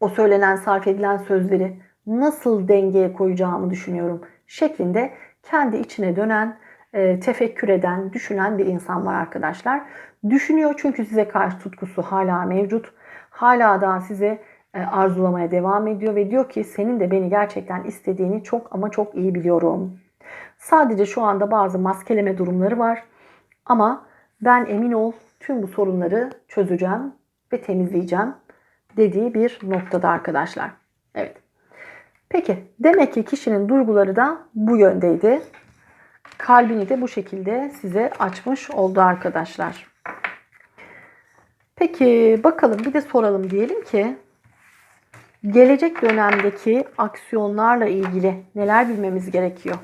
o söylenen, sarf edilen sözleri nasıl dengeye koyacağımı düşünüyorum şeklinde kendi içine dönen, e, tefekkür eden, düşünen bir insan var arkadaşlar. Düşünüyor çünkü size karşı tutkusu hala mevcut. Hala daha size e, arzulamaya devam ediyor ve diyor ki senin de beni gerçekten istediğini çok ama çok iyi biliyorum. Sadece şu anda bazı maskeleme durumları var ama ben emin ol tüm bu sorunları çözeceğim ve temizleyeceğim dediği bir noktada arkadaşlar. Evet. Peki demek ki kişinin duyguları da bu yöndeydi. Kalbini de bu şekilde size açmış oldu arkadaşlar. Peki bakalım bir de soralım diyelim ki gelecek dönemdeki aksiyonlarla ilgili neler bilmemiz gerekiyor?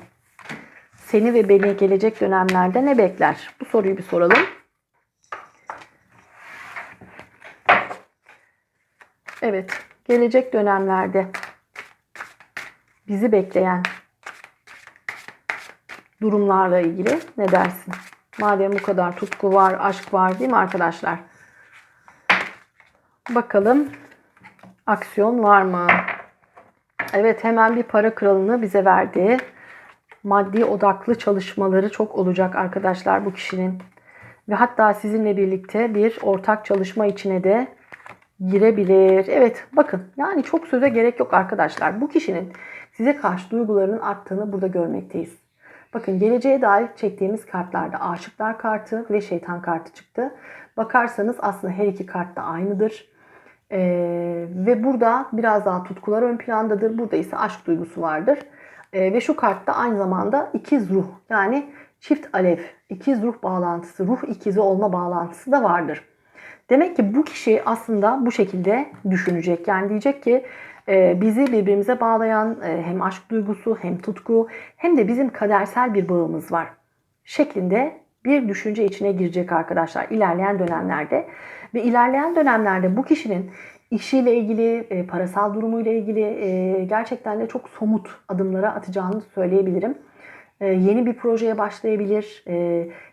Seni ve beni gelecek dönemlerde ne bekler? Bu soruyu bir soralım. Evet, gelecek dönemlerde bizi bekleyen durumlarla ilgili ne dersin? Madem bu kadar tutku var, aşk var değil mi arkadaşlar? Bakalım aksiyon var mı? Evet hemen bir para kralını bize verdi. Maddi odaklı çalışmaları çok olacak arkadaşlar bu kişinin. Ve hatta sizinle birlikte bir ortak çalışma içine de girebilir. Evet bakın yani çok söze gerek yok arkadaşlar. Bu kişinin size karşı duygularının arttığını burada görmekteyiz. Bakın geleceğe dair çektiğimiz kartlarda aşıklar kartı ve şeytan kartı çıktı. Bakarsanız aslında her iki kart da aynıdır. Ee, ve burada biraz daha tutkular ön plandadır. Burada ise aşk duygusu vardır. Ee, ve şu kartta aynı zamanda ikiz ruh yani çift alev, ikiz ruh bağlantısı, ruh ikizi olma bağlantısı da vardır. Demek ki bu kişi aslında bu şekilde düşünecek. Yani diyecek ki e, bizi birbirimize bağlayan e, hem aşk duygusu hem tutku hem de bizim kadersel bir bağımız var şeklinde bir düşünce içine girecek arkadaşlar ilerleyen dönemlerde. Ve ilerleyen dönemlerde bu kişinin işiyle ilgili, e, parasal durumuyla ilgili gerçekten de çok somut adımlara atacağını söyleyebilirim. Yeni bir projeye başlayabilir,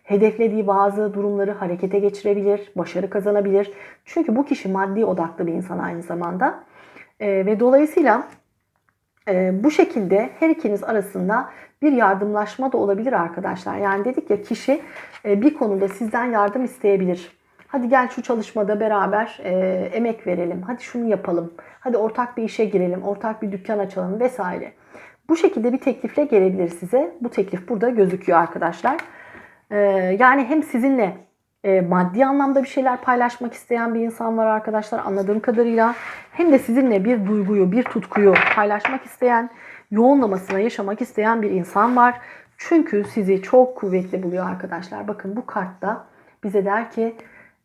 hedeflediği bazı durumları harekete geçirebilir, başarı kazanabilir. Çünkü bu kişi maddi odaklı bir insan aynı zamanda. E, ve dolayısıyla e, bu şekilde her ikiniz arasında bir yardımlaşma da olabilir arkadaşlar. Yani dedik ya kişi e, bir konuda sizden yardım isteyebilir. Hadi gel şu çalışmada beraber e, emek verelim. Hadi şunu yapalım. Hadi ortak bir işe girelim. Ortak bir dükkan açalım vesaire. Bu şekilde bir teklifle gelebilir size. Bu teklif burada gözüküyor arkadaşlar. E, yani hem sizinle e, maddi anlamda bir şeyler paylaşmak isteyen bir insan var arkadaşlar anladığım kadarıyla. Hem de sizinle bir duyguyu, bir tutkuyu paylaşmak isteyen, yoğunlamasına yaşamak isteyen bir insan var. Çünkü sizi çok kuvvetli buluyor arkadaşlar. Bakın bu kartta bize der ki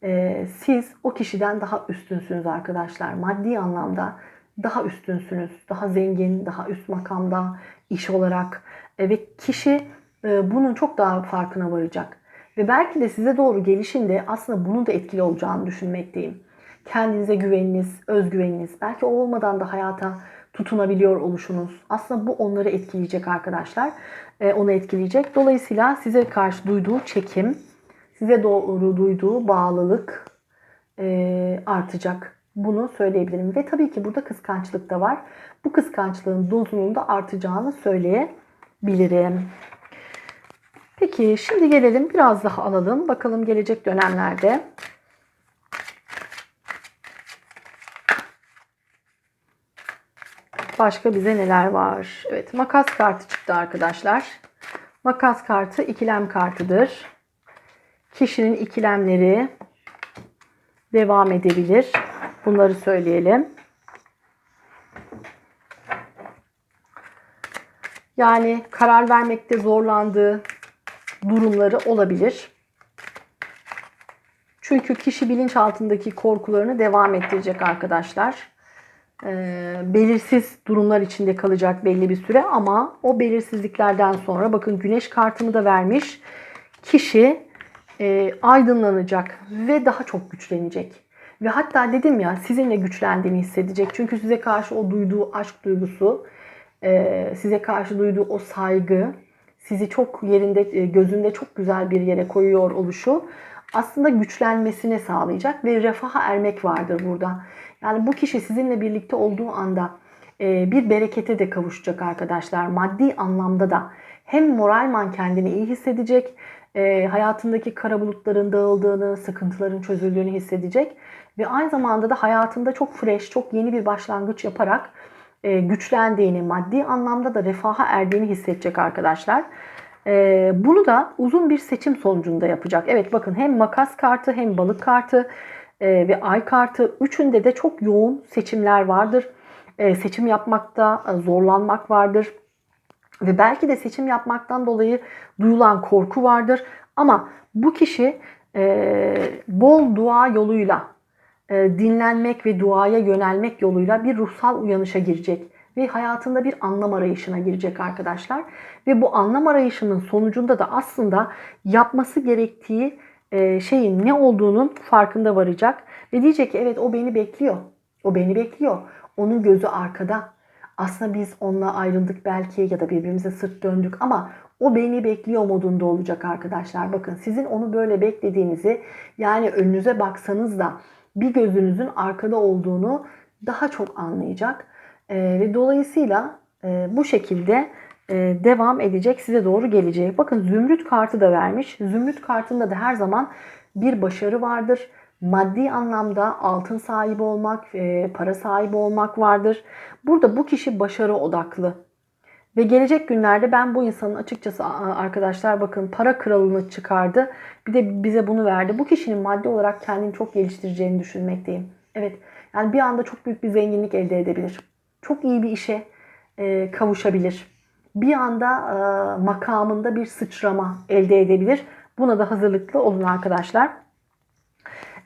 e, siz o kişiden daha üstünsünüz arkadaşlar. Maddi anlamda daha üstünsünüz. Daha zengin, daha üst makamda iş olarak. E, ve kişi e, bunun çok daha farkına varacak. Ve belki de size doğru gelişinde aslında bunun da etkili olacağını düşünmekteyim. Kendinize güveniniz, özgüveniniz, belki olmadan da hayata tutunabiliyor oluşunuz. Aslında bu onları etkileyecek arkadaşlar. Ee, onu etkileyecek. Dolayısıyla size karşı duyduğu çekim, size doğru duyduğu bağlılık e, artacak. Bunu söyleyebilirim. Ve tabii ki burada kıskançlık da var. Bu kıskançlığın dozunun da artacağını söyleyebilirim. Peki şimdi gelelim biraz daha alalım. Bakalım gelecek dönemlerde başka bize neler var? Evet makas kartı çıktı arkadaşlar. Makas kartı ikilem kartıdır. Kişinin ikilemleri devam edebilir. Bunları söyleyelim. Yani karar vermekte zorlandığı, durumları olabilir. Çünkü kişi bilinç altındaki korkularını devam ettirecek arkadaşlar. Ee, belirsiz durumlar içinde kalacak belli bir süre ama o belirsizliklerden sonra bakın güneş kartını da vermiş. Kişi e, aydınlanacak ve daha çok güçlenecek. Ve hatta dedim ya sizinle güçlendiğini hissedecek. Çünkü size karşı o duyduğu aşk duygusu, e, size karşı duyduğu o saygı, sizi çok yerinde e, gözünde çok güzel bir yere koyuyor oluşu aslında güçlenmesine sağlayacak ve refaha ermek vardır burada. Yani bu kişi sizinle birlikte olduğu anda e, bir berekete de kavuşacak arkadaşlar. Maddi anlamda da hem moralman kendini iyi hissedecek, e, hayatındaki kara bulutların dağıldığını, sıkıntıların çözüldüğünü hissedecek ve aynı zamanda da hayatında çok fresh, çok yeni bir başlangıç yaparak e, güçlendiğini, maddi anlamda da refaha erdiğini hissedecek arkadaşlar. E, bunu da uzun bir seçim sonucunda yapacak. Evet bakın hem makas kartı hem balık kartı e, ve ay kartı üçünde de çok yoğun seçimler vardır. E, seçim yapmakta e, zorlanmak vardır. Ve belki de seçim yapmaktan dolayı duyulan korku vardır. Ama bu kişi e, bol dua yoluyla, e, dinlenmek ve duaya yönelmek yoluyla bir ruhsal uyanışa girecek. Ve hayatında bir anlam arayışına girecek arkadaşlar. Ve bu anlam arayışının sonucunda da aslında yapması gerektiği e, şeyin ne olduğunun farkında varacak. Ve diyecek ki evet o beni bekliyor. O beni bekliyor. Onun gözü arkada. Aslında biz onunla ayrıldık belki ya da birbirimize sırt döndük ama o beni bekliyor modunda olacak arkadaşlar. Bakın sizin onu böyle beklediğinizi yani önünüze baksanız da bir gözünüzün arkada olduğunu daha çok anlayacak. Ee, ve dolayısıyla e, bu şekilde e, devam edecek size doğru gelecek. Bakın zümrüt kartı da vermiş. Zümrüt kartında da her zaman bir başarı vardır maddi anlamda altın sahibi olmak, e, para sahibi olmak vardır. Burada bu kişi başarı odaklı. Ve gelecek günlerde ben bu insanın açıkçası arkadaşlar bakın para kralını çıkardı. Bir de bize bunu verdi. Bu kişinin maddi olarak kendini çok geliştireceğini düşünmekteyim. Evet yani bir anda çok büyük bir zenginlik elde edebilir. Çok iyi bir işe e, kavuşabilir. Bir anda e, makamında bir sıçrama elde edebilir. Buna da hazırlıklı olun arkadaşlar.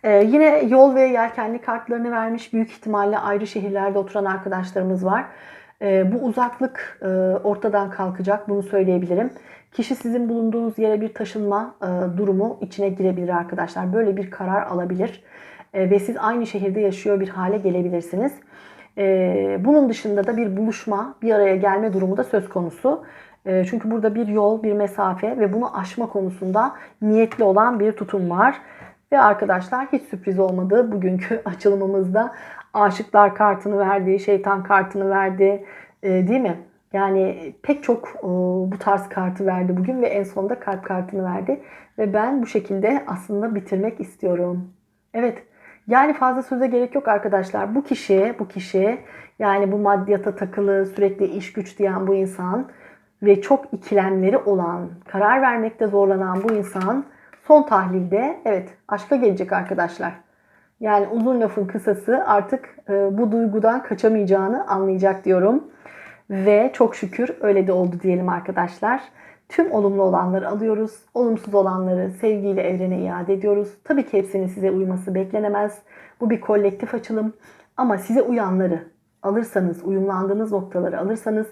Ee, yine yol ve yelkenli kartlarını vermiş. Büyük ihtimalle ayrı şehirlerde oturan arkadaşlarımız var. Ee, bu uzaklık e, ortadan kalkacak. Bunu söyleyebilirim. Kişi sizin bulunduğunuz yere bir taşınma e, durumu içine girebilir arkadaşlar. Böyle bir karar alabilir. E, ve siz aynı şehirde yaşıyor bir hale gelebilirsiniz. E, bunun dışında da bir buluşma, bir araya gelme durumu da söz konusu. E, çünkü burada bir yol, bir mesafe ve bunu aşma konusunda niyetli olan bir tutum var. Ve arkadaşlar hiç sürpriz olmadı bugünkü açılımımızda aşıklar kartını verdi, şeytan kartını verdi e, değil mi? Yani pek çok e, bu tarz kartı verdi bugün ve en sonunda kalp kartını verdi. Ve ben bu şekilde aslında bitirmek istiyorum. Evet yani fazla söze gerek yok arkadaşlar. Bu kişi, bu kişi yani bu maddiyata takılı, sürekli iş güç diyen bu insan ve çok ikilemleri olan, karar vermekte zorlanan bu insan Son tahlilde evet aşka gelecek arkadaşlar. Yani uzun lafın kısası artık e, bu duygudan kaçamayacağını anlayacak diyorum. Ve çok şükür öyle de oldu diyelim arkadaşlar. Tüm olumlu olanları alıyoruz. Olumsuz olanları sevgiyle evrene iade ediyoruz. Tabii ki hepsinin size uyması beklenemez. Bu bir kolektif açılım. Ama size uyanları alırsanız, uyumlandığınız noktaları alırsanız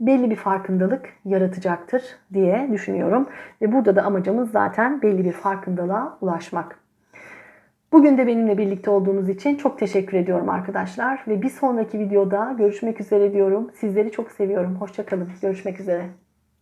belli bir farkındalık yaratacaktır diye düşünüyorum. Ve burada da amacımız zaten belli bir farkındalığa ulaşmak. Bugün de benimle birlikte olduğunuz için çok teşekkür ediyorum arkadaşlar. Ve bir sonraki videoda görüşmek üzere diyorum. Sizleri çok seviyorum. Hoşçakalın. Görüşmek üzere.